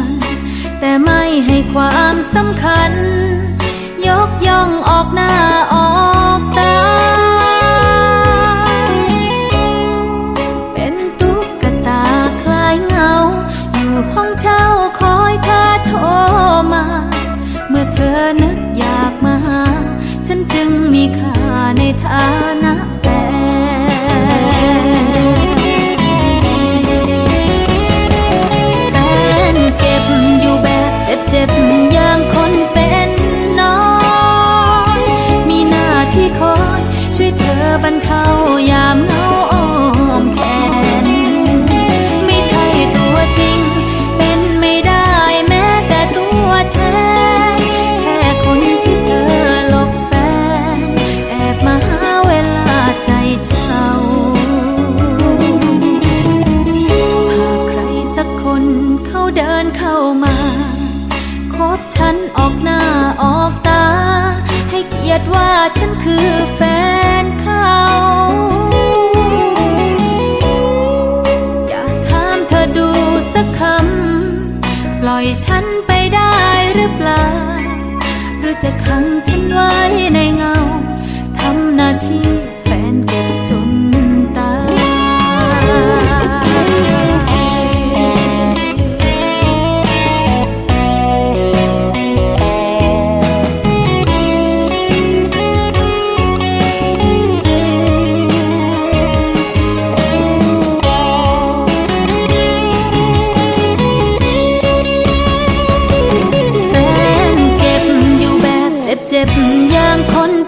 น แต่ไม่ให้ความสำคัญ เทายามเงาอ้อมแขน ไม่ใช่ตัวจริง เป็นไม่ได้แม้แต่ตัวแทน แค่คนที่เธอหลบแฟน แอบมาหาเวลาใจเช่าหากใครสักคนเขาเดินเข้ามาคบฉันออกหน้าออกตา ให้เกียรติว่าฉันคือแฟน ไปได้หรือเปล่า หรือจะขังฉันไว้ในเงาทำหน้าที่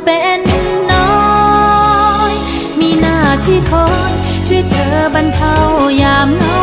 เป็นน้อย มีหน้าที่คอยช่วยเธอบรรเทายามเหงาอ้อ